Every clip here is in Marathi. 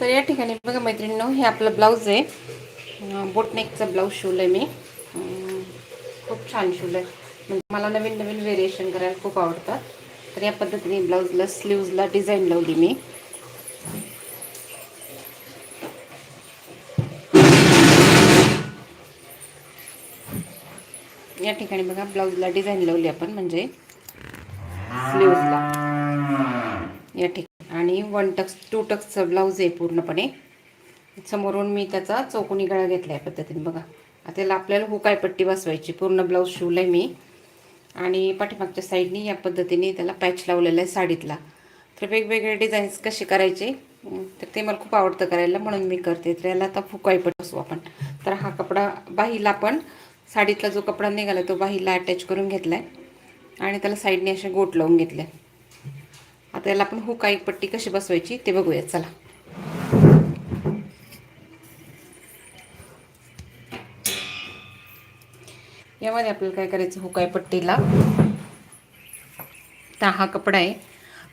तर या ठिकाणी बघा मैत्रिणींनो हे आपलं ब्लाऊज आहे. बोटनेकचं ब्लाऊज शिवलं आहे मी. खूप छान शिवलं आहे म्हणजे मला नवीन नवीन व्हेरिएशन करायला खूप आवडतात. तर या पद्धतीने ब्लाऊजला स्लीव्जला डिझाईन लावली मी. या ठिकाणी बघा ब्लाऊजला डिझाईन लावली आपण म्हणजे स्लीव्जला या ठिकाणी. आणि वन टक्स टू टक्सचं ब्लाऊज आहे पूर्णपणे. समोरून मी त्याचा चौकोनी गळा घेतला आहे पद्धतीने बघा. त्याला आपल्याला हुकाय पट्टी बसवायची. पूर्ण ब्लाऊज शिवलं आहे मी. आणि पाठीमागच्या साईडनी या पद्धतीने त्याला पॅच लावलेला आहे साडीतला. तर वेगवेगळे डिझाईन्स कसे करायचे? तर ते मला खूप आवडतं करायला म्हणून मी करते. तर याला आता फुकाई पट्टी बसवू आपण. तर हा कपडा बाहीला आपण साडीतला जो कपडा निघाला तो बाहीला अटॅच करून घेतला आहे आणि त्याला साईडने असे गोट लावून घेतले. आता याला आपण हुकाई पट्टी कशी बसवायची ते बघूया चला. यामध्ये आपल्याला काय करायचं हुकाई पट्टीला? तर हा कपडा आहे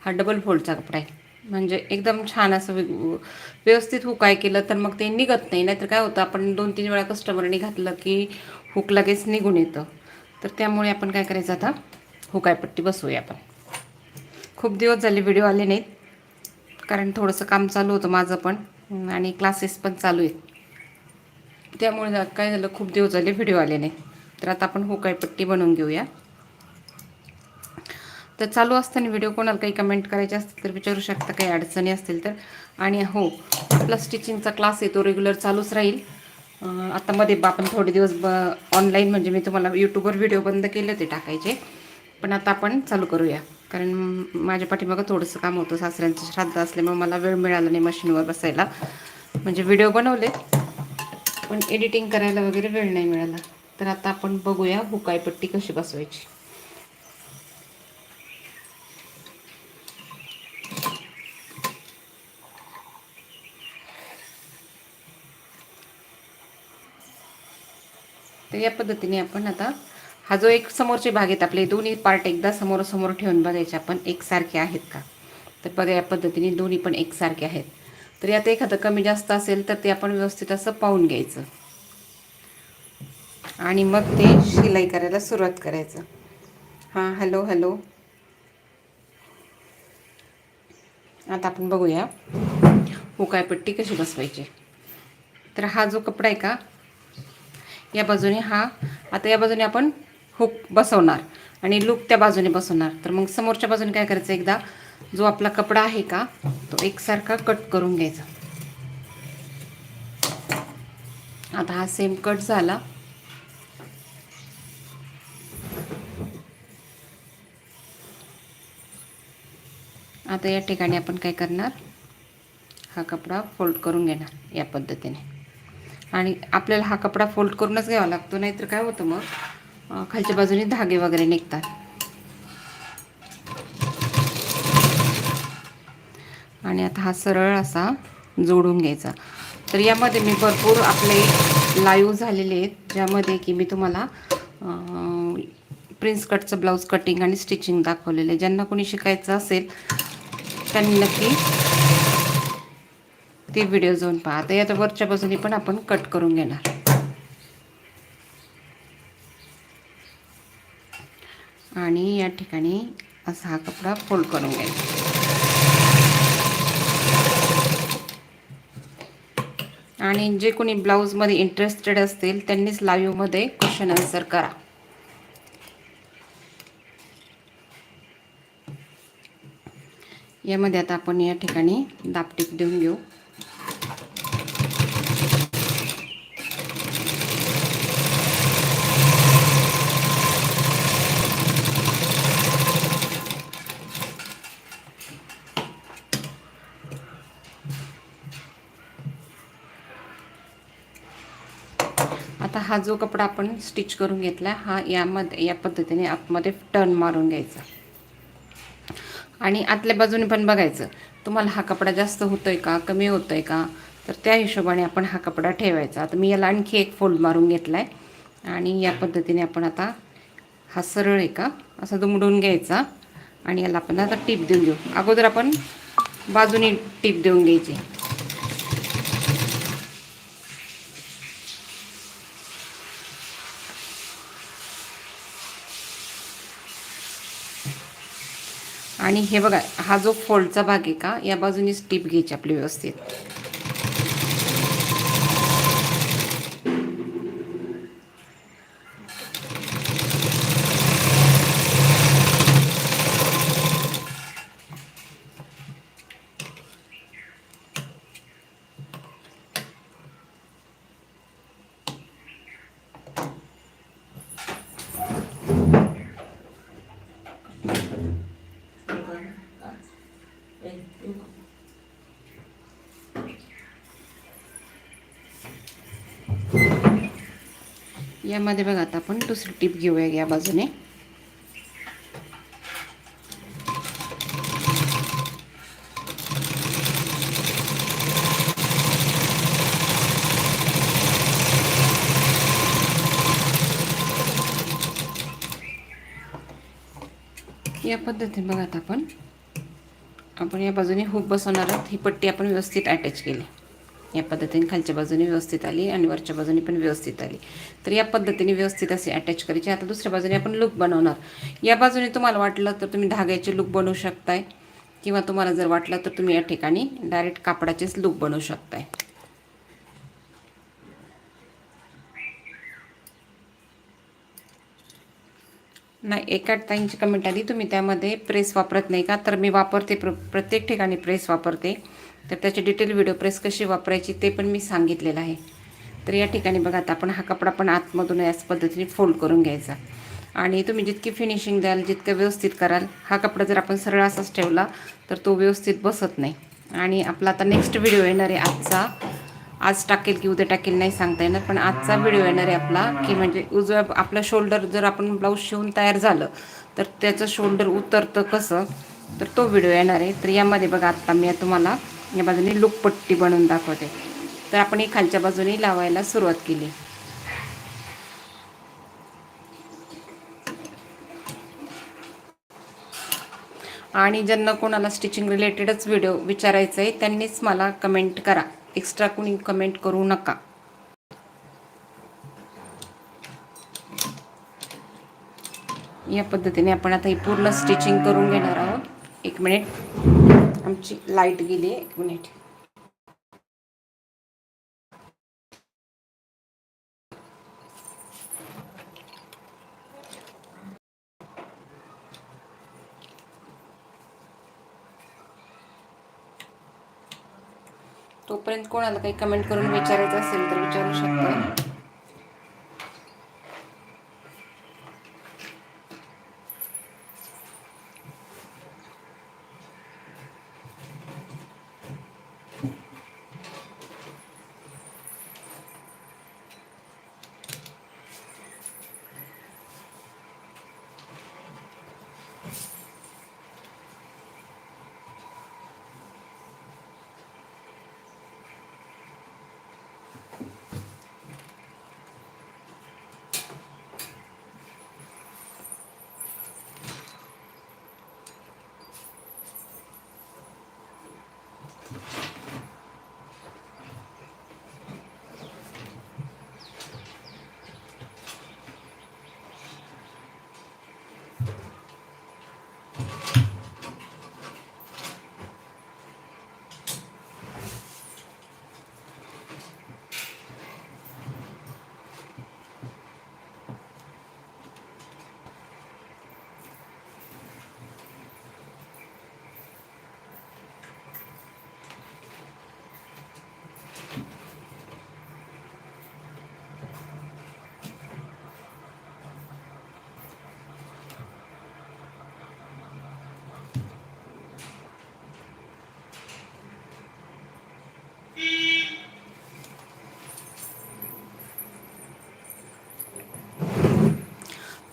हा डबल फोल्डचा कपडा आहे. म्हणजे एकदम छान असं व्यवस्थित हुकाय केलं तर मग ते निघत नाही. नाहीतर काय होतं आपण दोन तीन वेळा कस्टमरने घातलं की हुक लगेच निघून येतं. तर त्यामुळे आपण काय करायचं आता? हुकायपट्टी बसवूया आपण. खूप दिवस झाले व्हिडिओ आले नाहीत. कारण थोडंसं काम चालू होतं माझं पण. आणि क्लासेस पण चालू आहेत. त्यामुळे काय झालं खूप दिवस झाले व्हिडिओ आले नाही तर आता आपण हुकायपट्टी बनवून घेऊया. तर चालू असताना व्हिडिओ कोणाला काही कमेंट करायचे असतील तर विचारू शकता काही अडचणी असतील तर. आणि हो आपला स्टिचिंगचा क्लास आहे तो रेग्युलर चालूच राहील. आता मध्ये बा- आपण थोडे दिवस ब ऑनलाईन म्हणजे मी तुम्हाला यूट्यूबवर व्हिडिओ बंद केले होते टाकायचे. पण आता आपण चालू करूया. कारण माझ्या पाठीमागं थोडंसं काम होतं. सासऱ्यांचं श्राद्ध असल्यामुळे मला वेळ मिळाला नाही मशीनवर बसायला. म्हणजे व्हिडिओ बनवले पण एडिटिंग करायला वगैरे वेळ नाही मिळाला. तर आता आपण बघूया भुकाईपट्टी कशी बसवायची. तर या पद्धतीने आपण आता हा जो एक समोरचे भाग आहेत आपले दोन्ही पार्ट एकदा समोरासमोर ठेवून बघायचे आपण एकसारखे आहेत का? तर बघा या पद्धतीने दोन्ही पण एकसारखे आहेत. तर यात एखादं कमी जास्त असेल तर ते आपण व्यवस्थित असं पाहून घ्यायचं. आणि मग ते शिलाई करायला सुरुवात करायचं. हां हॅलो हॅलो. आता आपण बघूया हो हुकायपट्टी कशी बसवायची. तर हा जो कपडा आहे का या बाजूने हा आता या बाजूने आपण हुक बसवणार आणि लूक त्या बाजूने बसवणार. तर मग समोरच्या बाजूने काय करायचं एकदा? जो आपला कपडा आहे का तो एकसारखा कट करून घ्यायचा. आता हा सेम कट झाला. आता या ठिकाणी आपण काय करणार? हा कपडा फोल्ड करून घेणार या पद्धतीने. आणि आपल्याला हा कपडा फोल्ड करूनच घ्यावा लागतो नाहीतर काय होतं मग? खालच्या बाजूने धागे वगैरे निघतात. आणि आता हा सरळ असा जोडून घ्यायचा. तर यामध्ये मी भरपूर आपले लाईव्ह झालेले आहेत ज्यामध्ये की मी तुम्हाला प्रिन्स कटचं ब्लाऊज कटिंग आणि स्टिचिंग दाखवलेलं आहे. ज्यांना कोणी शिकायचं असेल त्यांनी नक्की ते व्हिडिओ जाऊन पहा. आता याच्या वरच्या बाजूने पण आपण कट करून घेणार. आणि या ठिकाणी असा हा कपडा फोल्ड करून घ्यायचा. आणि जे कोणी ब्लाऊजमध्ये इंटरेस्टेड असतील त्यांनीच लाईव्हमध्ये क्वेश्चन आन्सर करा. यामध्ये आता आपण या ठिकाणी दापटीप देऊन घेऊ आता हा जो कपडा आपण स्टिच करून घेतला हा यामध्ये या पद्धतीने आतमध्ये टर्न मारून घ्यायचा. आणि आतल्या बाजूने पण बघायचं तुम्हाला हा कपडा जास्त होतोय का कमी होतोय का? तर त्या हिशोबाने आपण हा कपडा ठेवायचा. आता मी याला आणखी एक फोल्ड मारून घेतला आहे आणि या पद्धतीने आपण आता हा सरळ आहे का असा दुमडून घ्यायचा. आणि याला आपण आता टीप देऊन घेऊ अगोदर आपण बाजूने टीप देऊन घ्यायची. आणि हे बघा हा जो फोल्डचा भाग आहे का या बाजूने स्टीप घ्यायची आपली व्यवस्थित. यामध्ये बघा आता आपण दुसरी टीप घेऊया या बाजूने. या पद्धतीने बघा आता आपण. आपण या बाजूने हुक बसवणार आहोत. ही पट्टी आपण व्यवस्थित अटॅच केली. या पद्धतीने खालच्या बाजूने व्यवस्थित आली आणि वरच्या बाजूने पण व्यवस्थित आली. तर या पद्धतीने व्यवस्थित असे अटॅच करायचे. आता दुसऱ्या बाजूने आपण लूक बनवणार. या बाजूने तुम्हाला वाटलं तर तुम्ही धाग्याचे लूक बनवू शकताय. किंवा तुम्हाला जर वाटलं तर तुम्ही या ठिकाणी डायरेक्ट कापडाचेच लूक बनवू शकताय. नाही एका ताईंची कमेंट आली तुम्ही त्यामध्ये प्रेस वापरत नाही का? तर मी वापरते प्र प्रत्येक ठिकाणी प्रेस वापरते. तर त्याचे डिटेल व्हिडिओ प्रेस कशी वापरायची ते पण मी सांगितलेलं आहे. तर या ठिकाणी बघा आता आपण हा कपडा पण आतमधून याच पद्धतीने फोल्ड करून घ्यायचा. आणि तुम्ही जितकी फिनिशिंग द्याल जितकं व्यवस्थित कराल हा कपडा जर आपण सरळ असाच ठेवला तर तो व्यवस्थित बसत नाही. आणि आपला आता नेक्स्ट व्हिडिओ येणार आहे आजचा. आज टाकेल की उद्या टाकेल नाही सांगता येणार पण आजचा व्हिडिओ येणार आहे आपला की म्हणजे उजव्या आपलं शोल्डर जर आपण ब्लाऊज शिवून तयार झालं तर त्याचं शोल्डर उतरतं कसं तर तो व्हिडिओ येणार आहे. तर यामध्ये बघा आत्ता मी तुम्हाला या बाजूने लुकपट्टी बनवून दाखवते. तर आपण ही खालच्या बाजूने लावायला सुरुवात केली. आणि ज्यांना कोणाला स्टिचिंग रिलेटेडच व्हिडिओ विचारायचा आहे त्यांनीच मला कमेंट करा. एक्स्ट्रा कोणी कमेंट करू नका. या पद्धतीने आपण आता ही पूर्ण स्टिचिंग करून घेणार आहोत. एक मिनिट आमची लाइट गेली आहे एक मिनिट. तोपर्यंत कोणाला काही कमेंट करून विचारायचं असेल तर विचारू शकता.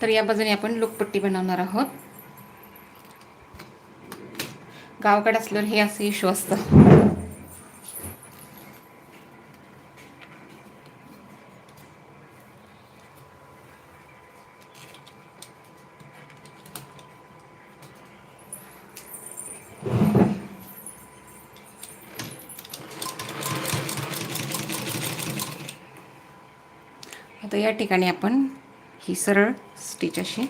तर या बाजूने आपण लोकपट्टी बनवणार आहोत. गावाकडे असल्यावर हे असं इशू असतं. आता या ठिकाणी आपण ही सरळ स्टिच अशी.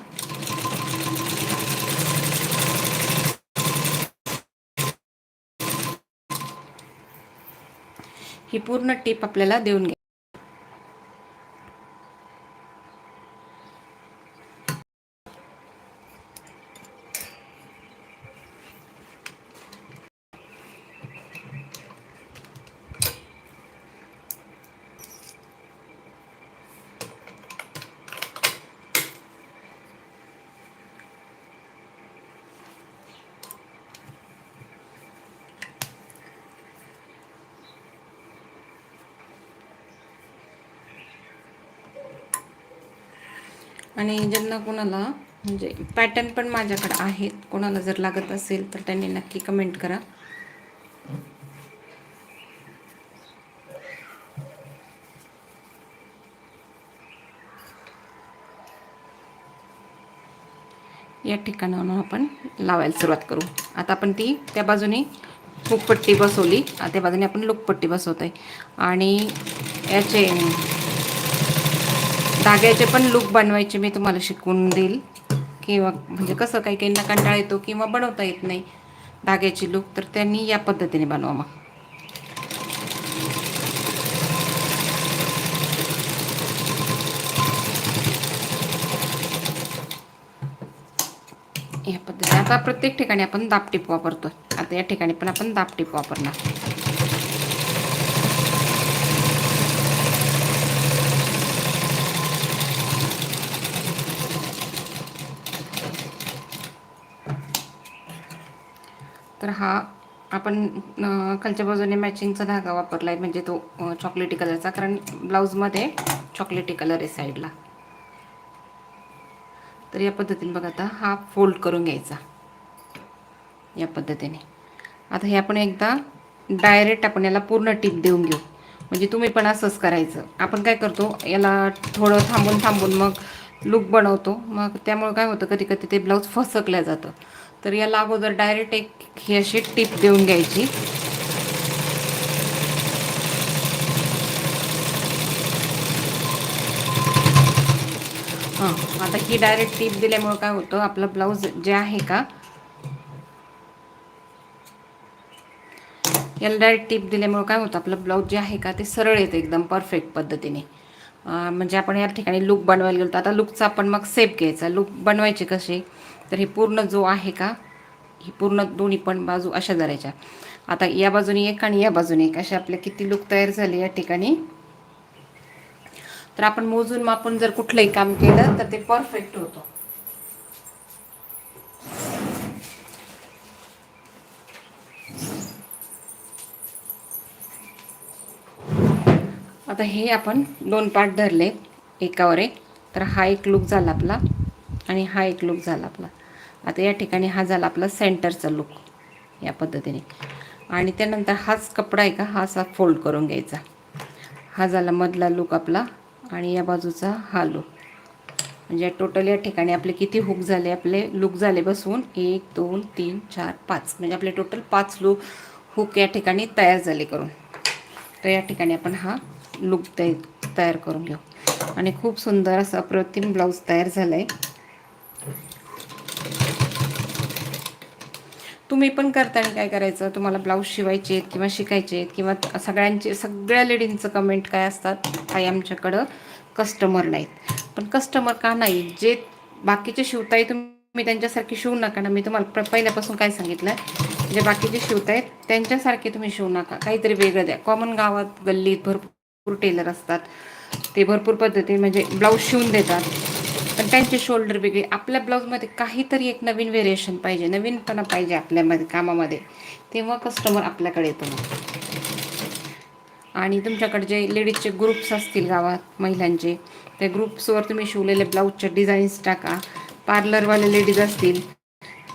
ही पूर्ण टीप आपल्याला देऊन घ्या. आणि ज्यांना कोणाला म्हणजे पॅटर्न पण माझ्याकडे आहेत कोणाला जर लागत असेल तर त्यांनी नक्की कमेंट करा. या ठिकाणावरून आपण लावायला सुरुवात करू. आता आपण ती त्या बाजूने हुकपट्टी बसवली. त्या बाजूने आपण लुकपट्टी बसवत आहे आणि याचे धाग्याचे पण लुक बनवायचे मी तुम्हाला शिकवून देईल. किंवा म्हणजे कसं काही काहींना कंटाळा येतो किंवा बनवता येत नाही धाग्याची लुक तर त्यांनी या पद्धतीने बनवा मग. या पद्धतीने. आता प्रत्येक ठिकाणी आपण दापटीप वापरतो आता या ठिकाणी पण आपण दापटीप वापरणार. हा आपण खालच्या बाजूने मॅचिंगचा धागा वापरला आहे म्हणजे तो चॉकलेटी कलरचा कारण ब्लाऊजमध्ये चॉकलेटी कलर आहे साईडला तर या पद्धतीने बघा आता हा फोल्ड करून घ्यायचा. या पद्धतीने. आता हे आपण एकदा डायरेक्ट आपण याला पूर्ण टीप देऊन घेऊ. म्हणजे तुम्ही पण असंच करायचं. आपण काय करतो याला थोडं थांबून थांबून मग लूक बनवतो. मग त्यामुळे काय होतं कधी कधी ते ब्लाऊज फसकल्या जातं. तर याला अगोदर डायरेक्ट एक ही अशी टीप देऊन घ्यायची. हां आता ही डायरेक्ट टीप दिल्यामुळं काय होतं आपलं ब्लाऊज जे आहे का याला डायरेक्ट टीप दिल्यामुळं काय होतं आपलं ब्लाऊज जे आहे का ते सरळ येतं एकदम परफेक्ट पद्धतीने. म्हणजे आपण या ठिकाणी लूक बनवायला गेलो तर आता लुकचा आपण मग सेप घ्यायचा. लूक बनवायचे कसे? तर हे पूर्ण जो आहे का ही पूर्ण दोन्ही पण बाजू अशा धरायच्या. आता या बाजूने एक आणि या बाजूने एक असे आपले किती लुक तयार झाले या ठिकाणी. तर आपण मोजून मापून जर कुठलंही काम केलं तर ते परफेक्ट होतं. आता हे आपण दोन पार्ट धरले एकावर एक. तर हा एक लुक झाला आपला आणि हा एक लुक झाला आपला. आता या ठिकाणी हा झाला आपला सेंटरचा लुक या पद्धतीने. आणि त्यानंतर हाच कपडा आहे का हा असा फोल्ड करून घ्यायचा. हा झाला मधला लुक आपला आणि या बाजूचा हा लुक म्हणजे टोटल या ठिकाणी आपले किती हुक झाले आपले लुक झाले बसून एक दोन तीन चार पाच. म्हणजे आपले टोटल पाच लुक हुक या ठिकाणी तयार झाले करून. तर या ठिकाणी आपण हा लुक तयार करून घेऊ. आणि खूप सुंदर असा अप्रतिम ब्लाऊज तयार झाला आहे तुम्ही पण करताना काय करायचं? तुम्हाला ब्लाऊज शिवायचे आहेत किंवा शिकायचे आहेत किंवा सगळ्यांचे सगळ्या लेडींचं कमेंट काय असतात? काही आमच्याकडं कस्टमर नाहीत. पण कस्टमर का नाही? जे बाकीचे शिवताय तुम्ही त्यांच्यासारखे शिवू नका ना. मी तुम्हाला पहिल्यापासून काय सांगितलं जे बाकीचे शिवतायत त्यांच्यासारखे तुम्ही शिवू नका. काहीतरी वेगळं द्या. कॉमन गावात गल्लीत भरपूर टेलर असतात. ते भरपूर पद्धती म्हणजे ब्लाऊज शिवून देतात. पण त्यांचे शोल्डर वेगळे. आपल्या ब्लाऊजमध्ये काहीतरी एक नवीन व्हेरिएशन पाहिजे नवीनपणा पाहिजे आपल्यामध्ये कामामध्ये. तेव्हा कस्टमर आपल्याकडे येतो आणि तुमच्याकडे जे लेडीजचे ग्रुप्स असतील गावात महिलांचे त्या ग्रुप्सवर तुम्ही शिवलेले ब्लाऊजच्या डिझाईन्स टाका. पार्लरवाले लेडीज असतील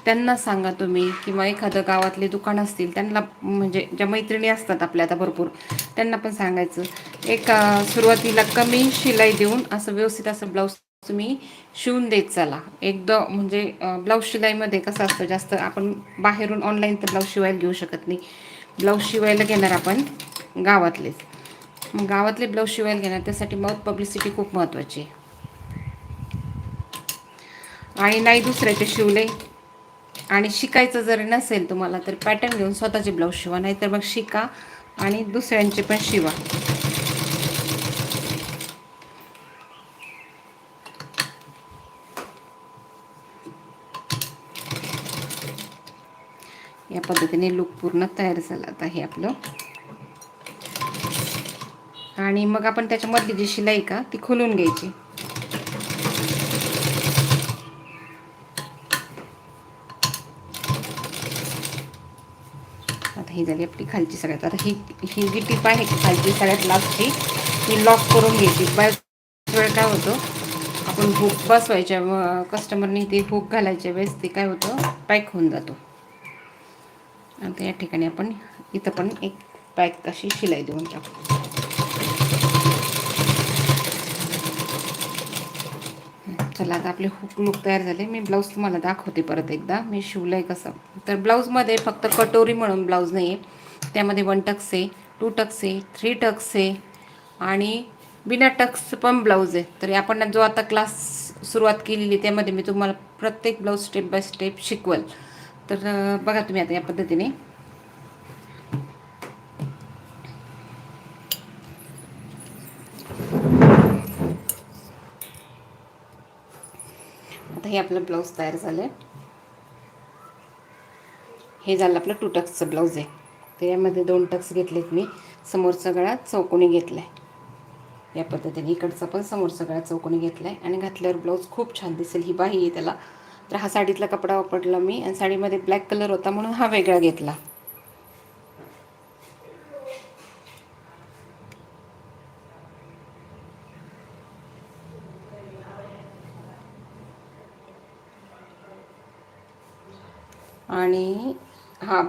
त्यांना सांगा तुम्ही. किंवा एखादं गावातले दुकान असतील त्यांना म्हणजे ज्या मैत्रिणी असतात आपल्या आता भरपूर त्यांना पण सांगायचं. एक सुरुवातीला कमी शिलाई देऊन असं व्यवस्थित असं ब्लाऊज तुम्ही शिवून देत चला. एकदा म्हणजे ब्लाऊज शिलाईमध्ये कसं असतं जास्त आपण बाहेरून ऑनलाईन तर ब्लाऊज शिवायला घेऊ शकत नाही. ब्लाऊज शिवायला घेणार आपण गावातलेच. मग गावातले ब्लाऊज शिवायला घेणार त्यासाठी मग पब्लिसिटी खूप महत्त्वाची आहे. आणि नाही दुसऱ्याचे शिवले आणि शिकायचं जर नसेल तुम्हाला तर पॅटर्न घेऊन स्वतःचे ब्लाऊज शिवा नाहीतर मग शिका आणि दुसऱ्यांचे पण शिवा. पद्धतीने लुक पूर्ण तयार झाला. आता हे आपलं. आणि मग आपण त्याच्यामधली जी शिलाई का ती खोलून घ्यायची. आता ही झाली आपली खालची सगळ्यात. आता ही ही जी टीप आहे खालची सगळ्यात लास्टची ही लॉक करून घ्यायची. बऱ्याच वेळ काय होतं आपण हुक बसवायच्या कस्टमरनी ते हुक घालायच्या वेळेस ते काय होतं पॅक होऊन जातो. आता या ठिकाणी आपण इथं पण एक पॅक अशी शिलाई देऊन टाकू. चला आता आपले हुक लुक तयार झाले. मी ब्लाऊज तुम्हाला दाखवते परत एकदा. मी शिवलं आहे कसं. तर ब्लाऊजमध्ये फक्त कटोरी म्हणून ब्लाऊज नाही आहे त्यामध्ये वन टक्स आहे टू टक्स आहे थ्री टक्स आहे आणि बिना टक्स पण ब्लाऊज आहे. तर आपण जो आता क्लास सुरुवात केलेली त्यामध्ये मी तुम्हाला प्रत्येक ब्लाऊज स्टेप बाय स्टेप शिकवल. तर बघा तुम्ही आता या पद्धतीने. आता हे आपलं ब्लाऊज तयार झालं आहे हे झालं आपलं टू टक्सचं ब्लाऊज आहे. तर यामध्ये दोन टक्स घेतलेत मी. समोरचा गळा चौकोनी घेतला आहे या पद्धतीने इकडचा पण समोरचा गळा चौकोनी घेतला आहे आणि घातल्यावर ब्लाऊज खूप छान दिसेल. ही बाही आहे त्याला. तर हा साडीतला कपडा वापरला मी आणि साडीमध्ये ब्लॅक कलर होता म्हणून हा वेगळा घेतला. आणि हा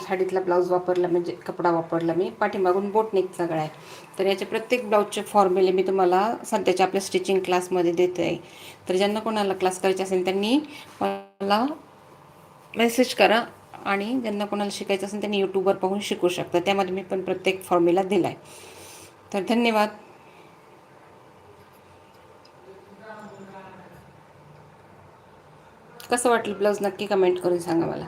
साडीतला ब्लाऊज वापरला म्हणजे कपडा वापरला मी. पाठीमागून बोटनेकचा गळा आहे. तर याचे प्रत्येक ब्लाऊजचे फॉर्म्युले मी तुम्हाला सध्याच्या आपल्या स्टिचिंग क्लासमध्ये देते आहे तर ज्यांना कोणाला क्लास करायचे असेल त्यांनी मला मेसेज करा आणि ज्यांना कोणाला शिकायचं असेल त्यांनी यूट्यूबवर पाहून शिकू शकता. त्यामध्ये मी पण प्रत्येक फॉर्म्युला दिला आहे तर धन्यवाद. कसं वाटलं ब्लाऊज? नक्की कमेंट करून सांगा मला.